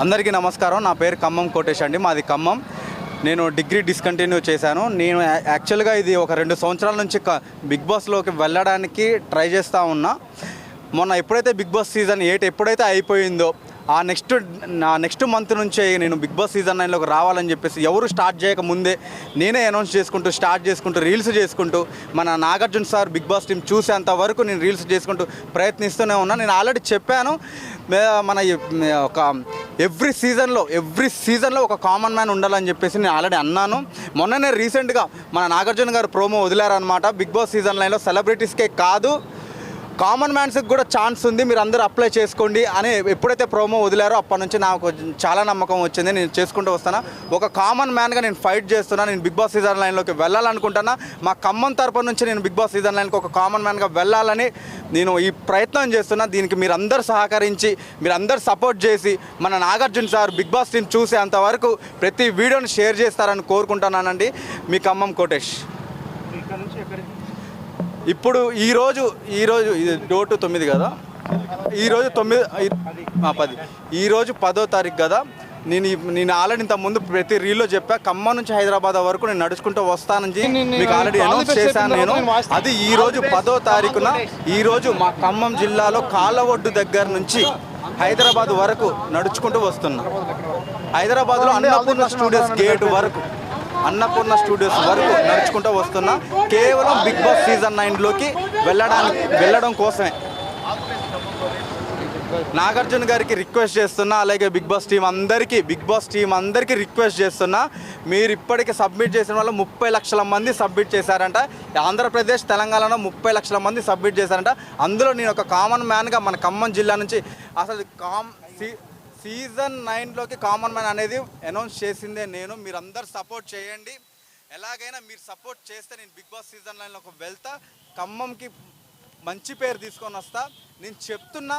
అందరికీ నమస్కారం. నా పేరు ఖమ్మం కోటేష్ అండి. మాది ఖమ్మం. నేను డిగ్రీ డిస్కంటిన్యూ చేశాను. నేను యాక్చువల్గా ఇది ఒక రెండు సంవత్సరాల నుంచి బిగ్ బాస్లోకి వెళ్ళడానికి ట్రై చేస్తూ ఉన్నా. మొన్న ఎప్పుడైతే బిగ్ బాస్ సీజన్ ఎయిట్ ఎప్పుడైతే అయిపోయిందో ఆ నెక్స్ట్ నా నెక్స్ట్ మంత్ నుంచే నేను బిగ్ బాస్ సీజన్ నైన్లోకి రావాలని చెప్పేసి ఎవరు స్టార్ట్ చేయక ముందే నేనే అనౌన్స్ చేసుకుంటూ స్టార్ట్ చేసుకుంటూ రీల్స్ చేసుకుంటూ మన Nagarjuna sir Bigg Boss team చూసేంత వరకు నేను రీల్స్ చేసుకుంటూ ప్రయత్నిస్తూనే ఉన్నా. నేను ఆల్రెడీ చెప్పాను. మన ఒక ఎవ్రీ సీజన్లో ఎవ్రీ సీజన్లో ఒక కామన్ మ్యాన్ ఉండాలని చెప్పేసి నేను ఆల్రెడీ అన్నాను. మొన్ననే రీసెంట్గా మన నాగార్జున గారు ప్రోమో వదిలారనమాట బిగ్ బాస్ సీజన్ లైన్లో సెలబ్రిటీస్కే కాదు కామన్ మ్యాన్స్కి కూడా ఛాన్స్ ఉంది. మీరు అందరూ అప్లై చేసుకోండి అని ఎప్పుడైతే ప్రోమో వదిలారో అప్పటి నుంచి నాకు చాలా నమ్మకం వచ్చింది. నేను చేసుకుంటూ వస్తాను. ఒక కామన్ మ్యాన్గా నేను ఫైట్ చేస్తున్నా. నేను బిగ్ బాస్ సీజన్ లైన్లోకి వెళ్ళాలనుకుంటున్నా. మా ఖమ్మం తరపు నుంచి నేను బిగ్ బాస్ సీజన్ లైన్కి ఒక కామన్ మ్యాన్గా వెళ్ళాలని నేను ఈ ప్రయత్నం చేస్తున్నా. దీనికి మీరందరూ సహకరించి మీరందరూ సపోర్ట్ చేసి మన Nagarjuna sir Bigg Boss team చూసేంత వరకు ప్రతి వీడియోని షేర్ చేస్తారని కోరుకుంటున్నానండి. మీ ఖమ్మం కోటేష్. ఇప్పుడు ఈరోజు ఈరోజు ఇది డోటు తొమ్మిది కదా? ఈరోజు తొమ్మిది పది. ఈరోజు పదో తారీఖు కదా? నేను నేను ఆల్రెడీ ఇంత ముందు ప్రతి రీల్లో చెప్పా ఖమ్మం నుంచి హైదరాబాద్ వరకు నేను నడుచుకుంటూ వస్తానని మీకు ఆల్రెడీ అనౌన్స్ చేశాను నేను. అది ఈ రోజు పదో తారీఖున ఈ రోజు మా ఖమ్మం జిల్లాలో కాళ్ళఒడ్డు దగ్గర నుంచి హైదరాబాద్ వరకు నడుచుకుంటూ వస్తున్నా. హైదరాబాద్లో అన్నపూర్ణ స్టూడియోస్ గేట్ వరకు. అన్నపూర్ణ స్టూడియోస్ వరకు నడుచుకుంటూ వస్తున్నా కేవలం బిగ్ బాస్ సీజన్ నైన్లోకి వెళ్ళడానికి వెళ్ళడం కోసమే. నాగార్జున గారికి రిక్వెస్ట్ చేస్తున్నా అలాగే బిగ్ బాస్ టీం అందరికీ బిగ్ బాస్ టీం అందరికీ రిక్వెస్ట్ చేస్తున్నా మీరు ఇప్పటికి సబ్మిట్ చేసిన వాళ్ళు ముప్పై లక్షల మంది సబ్మిట్ చేశారంట. ఆంధ్రప్రదేశ్ తెలంగాణలో ముప్పై లక్షల మంది సబ్మిట్ చేశారంట. అందులో నేను ఒక కామన్ మ్యాన్గా మన ఖమ్మం జిల్లా నుంచి అసలు కామ్ సీ- సీజన్ నైన్లోకి కామన్ మ్యాన్ అనేది అనౌన్స్ చేసిందే నేను. మీరు అందరు సపోర్ట్ చేయండి. ఎలాగైనా మీరు సపోర్ట్ చేస్తే నేను బిగ్ బాస్ సీజన్ నైన్లోకి వెళ్తా. ఖమ్మంకి మంచి పేరు తీసుకొని వస్తా. నేను చెప్తున్నా